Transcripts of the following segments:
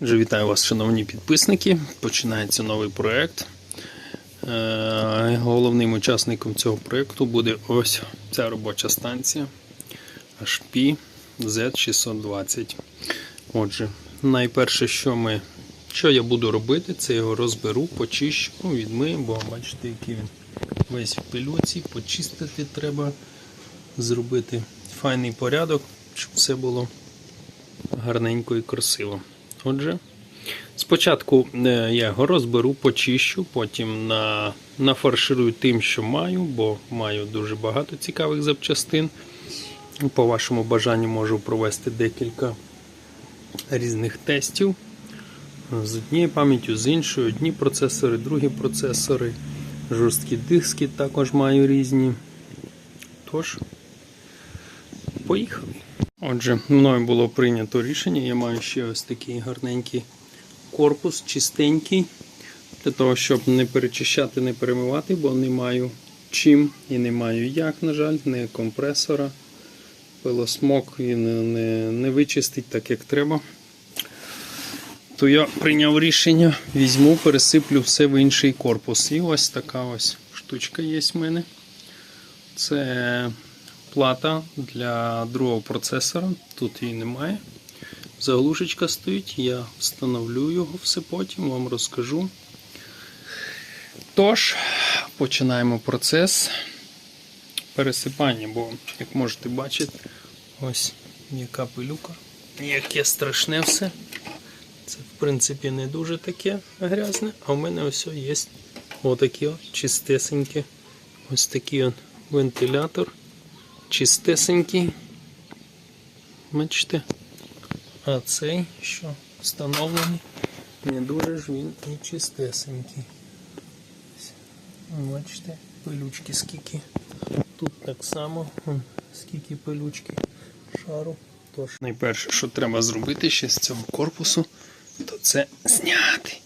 Вже вітаю вас, шановні підписники. Починається новий проєкт. Е, Головним учасником цього проєкту буде ось ця робоча станція HP Z620. Отже, найперше, що ми, що я буду робити, це його розберу, почищу, ну, відмию, бо бачите, який він весь в пилюці, почистити треба, зробити файний порядок, щоб все було гарненько і красиво. Отже, спочатку е, я його розберу, почищу, потім на, нафарширую тим, що маю, бо маю дуже багато цікавих запчастин. По вашому бажанню можу провести декілька різних тестів. З однією пам'яттю, з іншою, одні процесори, другі процесори, жорсткі диски також маю різні. Тож, поїхали. Отже, мною було прийнято рішення. Я маю ще ось такий гарненький корпус, чистенький, для того, щоб не перечищати, не перемивати, бо не маю чим і не маю як, на жаль, не компресора. Пилосмок він не, не вичистить так, як треба. То я прийняв рішення, візьму, пересиплю все в інший корпус. І ось така ось штучка є в мене. Це плата для другого процесора. Тут її немає. Заглушечка стоїть, я встановлю його все потім, вам розкажу. Тож, починаємо процес пересипання, бо, як можете бачити, ось яка пилюка, яке страшне все. Це, в принципі, не дуже таке грязне, а в мене ось є отакі от чистесенькі. Ось такий вентилятор чистесенький. Бачите? А цей, що встановлений, не дуже ж він і чистесенький. Бачите, пилючки скільки. Тут так само, скільки пилючки шару. Тож, найперше, що треба зробити ще з цього корпусу, то це зняти.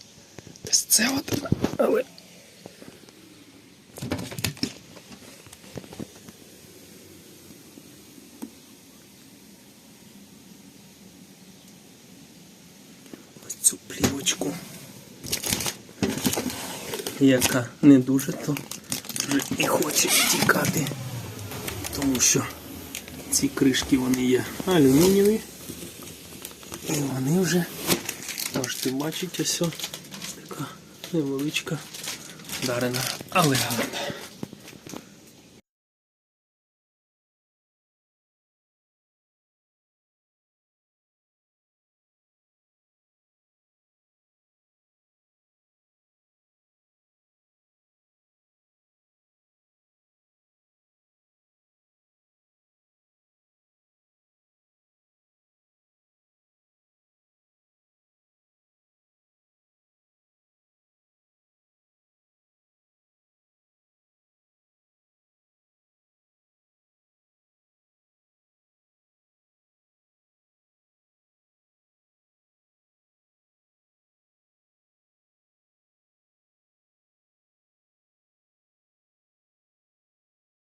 Ось це от, але ось цю яка не дуже, то вже і хоче тікати, тому що ці кришки вони є алюмінієві, і вони вже, можете бачити, ось така невеличка дарена, але гарна.